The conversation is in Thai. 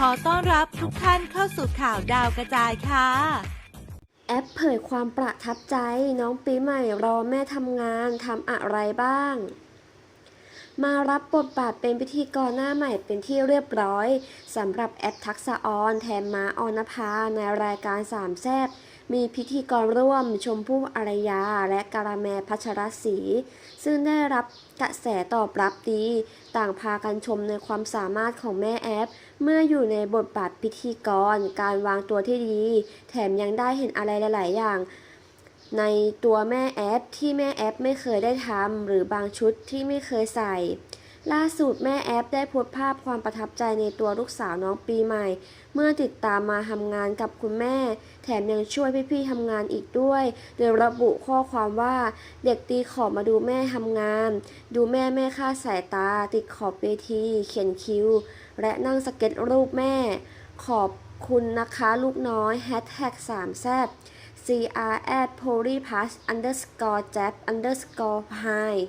ขอต้อนรับทุกท่านเข้าสู่ข่าวดาวกระจายค่ะ แอปเผยความประทับใจน้องปีใหม่รอแม่ทำงานทำอะไรบ้างมารับบทบาทเป็นพิธีกรหน้าใหม่เป็นที่เรียบร้อยสำหรับแอปทักษะออนแทนม้าออนภาในรายการสามแซบ มีพิธีกรร่วมชมพู่อารยา และการาแมพัชรศรี ซึ่งได้รับกระแสตอบรับดี ต่างพากันชมในความสามารถของแม่แอปเมื่ออยู่ในบทบาทพิธีกร การวางตัวที่ดี แถมยังได้เห็นอะไรหลาย ๆ อย่าง ในตัวแม่แอปที่แม่แอปไม่เคยได้ทำหรือบางชุดที่ไม่เคยใส่ ล่าสุดแม่แอปได้โพสต์ภาพความประทับใจในตัวลูกสาวน้องปีใหม่ เมื่อติดตามมาทำงานกับคุณแม่ แถมยังช่วยพี่ๆทำงานอีกด้วย โดยระบุข้อความว่าเด็กตีขอบมาดูแม่ทำงาน ดูแม่แม่ค่าสายตา ติดขอบเวที เขียนคิ้ว และนั่งสเก็ตรูปแม่ ขอบคุณนะคะลูกน้อยแฮชแท็กสามแซบ cr at polypass underscore jab underscore high